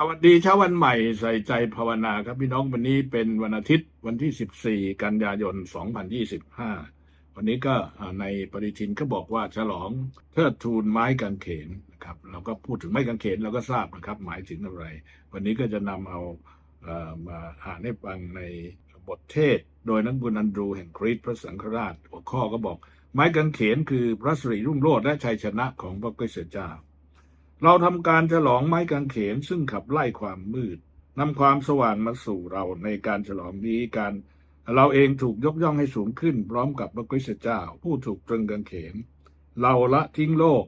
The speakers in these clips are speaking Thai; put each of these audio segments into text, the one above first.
สวัสดีเช้าวันใหม่ใส่ใจภาวนาครับพี่น้องวันนี้เป็นวันอาทิตย์วันที่ 14 กันยายน 2025 วันนี้ก็ในปฏิทินก็บอกว่าฉลองเทิดทูนไม้กางเขนนะครับเราก็พูดถึงไม้กางเขนเราก็ทราบนะครับหมายถึงอะไร วันนี้ก็จะนำเอามาอ่านให้ฟังในบทเทศ โดยนักบุญอันดรูแห่งคริสต์พระสังฆราชหัวข้อก็บอก ไม้กางเขนคือพระสิริรุ่งโรจน์และชัยชนะของพระคริสตเจ้า เราทำการฉลองไม้กางเขนซึ่งขับไล่ความมืดนำความสว่างมาสู่เราในการฉลองนี้การเราเองถูกยกย่องให้สูงขึ้น พร้อมกับพระคริสตเจ้า ผู้ถูกตรึงกางเขน เราละทิ้งโลก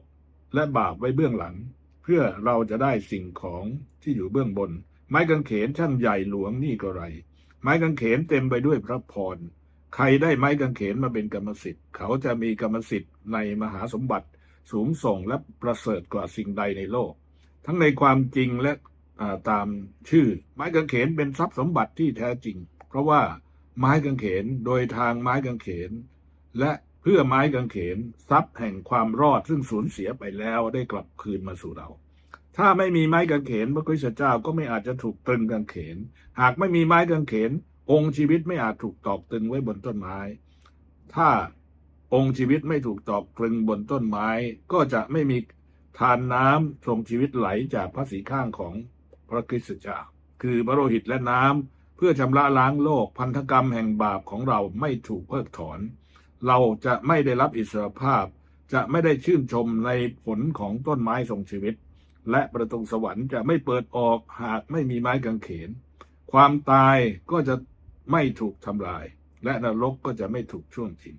และบาปไว้เบื้องหลัง เพื่อเราจะได้สิ่งของที่อยู่เบื้องบน ไม้กางเขนช่างใหญ่หลวงนี่ก็ไร ไม้กางเขนเต็มไปด้วยพระพร ใครได้ไม้กางเขนมาเป็นกรรมสิทธิ์ เขาจะมีกรรมสิทธิ์ในมหาสมบัติ สูงส่งและประเสริฐกว่าสิ่งใดในโลก ทั้งในความจริงและาตามชื่อ ไม้กางเขนเป็นทรัพย์สมบัติที่แท้จริง เพราะว่าไม้กางเขนโดยทางไม้กางเขน และเพื่อไม้กางเขนทรัพย์แห่งความรอดซึ่งสูญเสียไปแล้วได้กลับคืนมาสู่เรา ถ้าไม่มีไม้กางเขนพระคริสตเจ้าก็ไม่อาจจะถูกตรึงกางเขน หากไม่มีไม้กางเขน องค์ชีวิตไม่อาจถูกตอกตรึงไว้บนต้นไม้ ถ้า องค์ชีวิตไม่ถูกตอกตรึงบนต้นไม้ ก็จะไม่มีทานน้ำทรงชีวิตไหลจากพระสีข้างของพระคริสตเจ้าคือพระโลหิตและน้ำเพื่อชำระล้างโลกพันธกรรมแห่งบาปของเราไม่ถูกเพิกถอน เราจะไม่ได้รับอิสรภาพ จะไม่ได้ชื่นชมในผลของต้นไม้ทรงชีวิต และประตูสวรรค์จะไม่เปิดออกหากไม่มีไม้กางเขน ความตายก็จะไม่ถูกทำลาย และนรกก็จะไม่ถูกช่วงชิง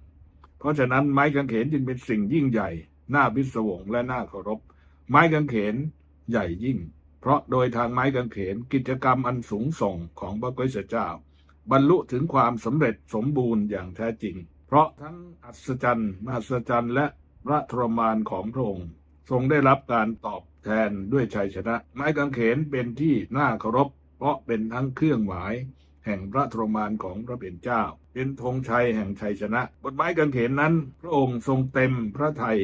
เพราะฉะนั้นไม้กางเขนจึงเป็นสิ่งยิ่งใหญ่น่าพิศวงและน่าเคารพ ไม้กางเขนใหญ่ยิ่ง เพราะโดยทางไม้กางเขนกิจกรรมอันสูงส่งของพระคริสตเจ้า บรรลุถึงความสำเร็จสมบูรณ์อย่างแท้จริง เพราะทั้งอัศจรรย์มหัศจรรย์และพระทรมานของพระองค์ ทรงได้รับการตอบแทนด้วยชัยชนะ ไม้กางเขนเป็นที่น่าเคารพ เพราะเป็นทั้งเครื่องหมาย แห่งพระทรมานของพระเป็นเจ้า เป็นธงชัยแห่งชัยชนะบนไม้กางเขนนั้น พระองค์ทรงเต็มพระทัย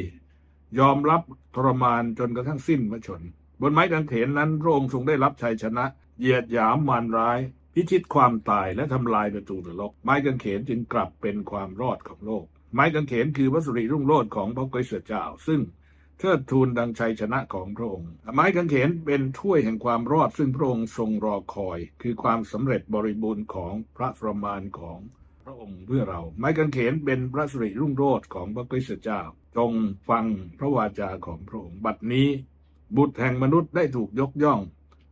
ยอมรับทรมานจนกระทั่งสิ้นพระชนม์บนไม้กางเขนนั้นพระองค์ทรงได้รับชัยชนะ เหยียดหยามมารร้าย พิชิตความตายและทำลายประตูนรก ไม้กางเขนจึงกลับเป็นความรอดของโลก ไม้กางเขนคือวัสริรุ่งโรจน์ของพระกริสตเจ้า ซึ่งเทิดทูนดังชัยชนะของพระองค์ ไม้กางเขนเป็นถ้วยแห่งความรอดซึ่งพระองค์ทรงรอคอย คือความสำเร็จบริบูรณ์ของพระประมาณของ ระองค์เพื่อเรา ไม้กางเขนเป็นพระสิริรุ่งโรจน์ของพระคริสตเจ้า จงฟังพระวาจาของพระองค์บัดนี้ บุตรแห่งมนุษย์ได้ถูกยกย่อง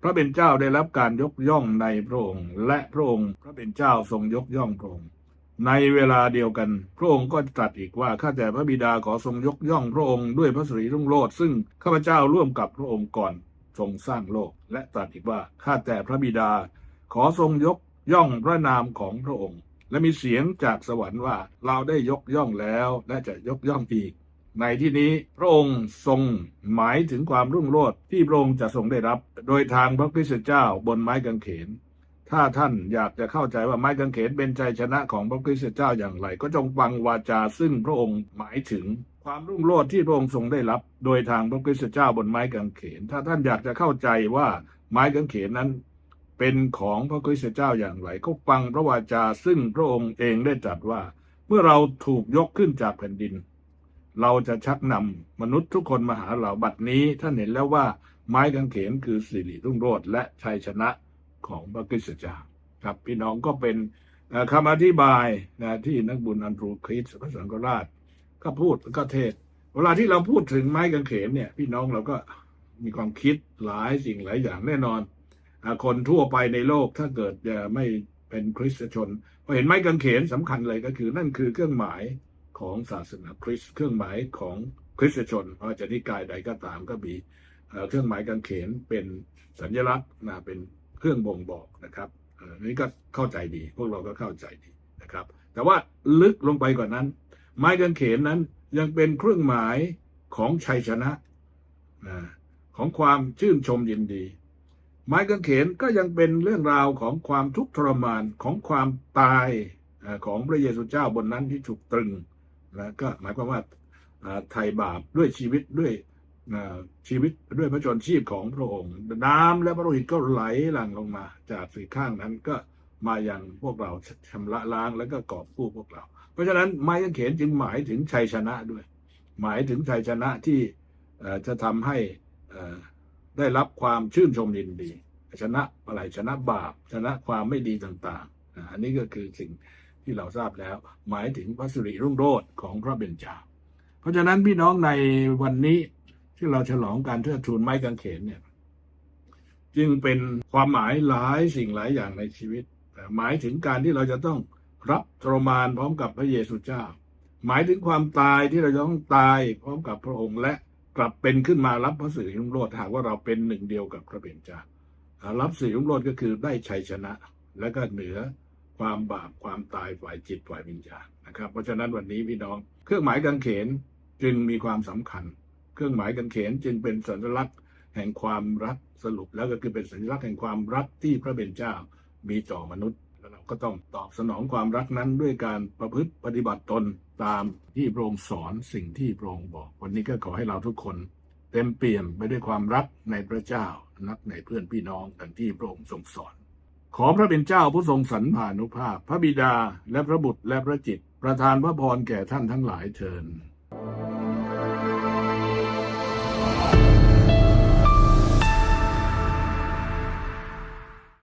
พระเป็นเจ้าได้รับการยกย่องในพระองค์ และพระองค์พระเป็นเจ้าทรงยกย่องพระองค์ในเวลาเดียวกัน พระองค์ก็ตรัสอีกว่าข้าแต่พระบิดาขอทรงยกย่องพระองค์ด้วยพระสิริรุ่งโรจน์ซึ่งข้าพเจ้าร่วมกับพระองค์ก่อนทรงสร้างโลก และตรัสอีกว่าข้าแต่พระบิดา ขอทรงยกย่องพระนามของพระองค์ และมีเสียงจากสวรรค์ว่าเราได้ยกย่องแล้วและจะยกย่องอีก ในที่นี้พระองค์ทรงหมายถึงความรุ่งโรจน์ที่พระองค์จะทรงได้รับ โดยทางพระคริสตเจ้าบนไม้กางเขน ถ้าท่านอยากจะเข้าใจว่าไม้กางเขนเป็นชัยชนะของพระคริสตเจ้าอย่างไร ก็จงฟังวาจาซึ่งพระองค์หมายถึงความรุ่งโรจน์ที่พระองค์ทรงได้รับ โดยทางพระคริสตเจ้าบนไม้กางเขน ถ้าท่านอยากจะเข้าใจว่าไม้กางเขนนั้น เป็นของพระคริสตเจ้าอย่างไร ก็ฟังพระวาจาซึ่งพระองค์เองได้ตรัสว่า เมื่อเราถูกยกขึ้นจากแผ่นดิน เราจะชักนำมนุษย์ทุกคนมาหาเราบัดนี้ท่านเห็นแล้วว่าไม้กางเขนคือสิริรุ่งโรจน์และชัยชนะของพระคริสตเจ้าครับพี่น้องก็เป็นเอ่อคำอธิบายนะที่นักบุญอันทรูคริสพระสังฆราช ก็พูดก็เทศ เวลาที่เราพูดถึงไม้กางเขนเนี่ย พี่น้องเราก็มีความคิดหลายสิ่งหลายอย่างแน่นอน คนทั่วไปในโลกถ้าเกิดจะไม่เป็นคริสตชนพอเห็นไม้กางเขนสำคัญเลยก็คือนั่นคือเครื่องหมายของศาสนาคริสต์เครื่องหมายของคริสตชนไม่ว่าจะนิกายใดก็ตามก็มีเครื่องหมายกางเขนเป็นสัญลักษณ์นะเป็นเครื่องบ่งบอกนะครับนี่ก็เข้าใจดี พวกเราก็เข้าใจดีนะครับ แต่ว่าลึกลงไปกว่านั้น ไม้กางเขนนั้นยังเป็นเครื่องหมายของชัยชนะนะของความชื่นชมยินดี ไม้กางเขนก็ยังเป็นเรื่องราวของความทุกข์ทรมานของความตายของพระเยซูเจ้าบนนั้นที่ถูกตรึงนะก็หมายความว่าอ่าไถ่บาปด้วยชีวิตด้วยชีวิตด้วยพระชนชีพของพระองค์ น้ำและพระโลหิตก็ไหลหลั่งลงมา จากสี่ข้างนั้นก็มาอย่างพวกเราชำระล้างแล้วก็กอบกู้พวกเรา เพราะฉะนั้นไม้กางเขนจึงหมายถึงชัยชนะด้วย หมายถึงชัยชนะที่จะทำให้อ่อ ได้รับความชื่นชมยินดี ชนะอะไรชนะบาป ชนะความไม่ดีต่างๆ อันนี้ก็คือสิ่งที่เราทราบแล้ว หมายถึงพระสิริรุ่งโรจน์ของพระเบญจา เพราะฉะนั้นพี่น้องในวันนี้ที่เราฉลองการเทิดทูนไม้กางเขนเนี่ยจึงเป็นความหมายหลายสิ่งหลายอย่างในชีวิต หมายถึงการที่เราจะต้องรับทรมานพร้อมกับพระเยซูเจ้า หมายถึงความตายที่เราจะต้องตายพร้อมกับพระองค์และ กลับเป็นขึ้นมารับพระสิริรุ่งโรจน์หากว่าเราเป็นหนึ่งเดียวกับพระเบญจารับสิริรุ่งโรจน์ก็คือได้ชัยชนะ และก็เหนือความบาปความตายฝ่ายจิตฝ่ายวิญญาณนะครับ เพราะฉะนั้นวันนี้พี่น้องเครื่องหมายกางเขนจึงมีความสำคัญ เครื่องหมายกางเขนจึงเป็นสัญลักษณ์แห่งความรักสรุปแล้วก็คือเป็นสัญลักษณ์แห่งความรักที่พระเบญจามีต่อมนุษย์ ก็ต้องตอบสนองความรักนั้นด้วยการประพฤติปฏิบัติตนตามที่พระองค์สอนสิ่งที่พระองค์บอก วันนี้ก็ขอให้เราทุกคน เต็มเปี่ยมไปด้วยความรักในพระเจ้านักในเพื่อนพี่น้องดังที่พระองค์ทรงสอน ขอพระเป็นเจ้าผู้ทรงสรรพานุภาพ พระบิดาและพระบุตรและพระจิต ประทานพระพรแก่ท่านทั้งหลายเทิน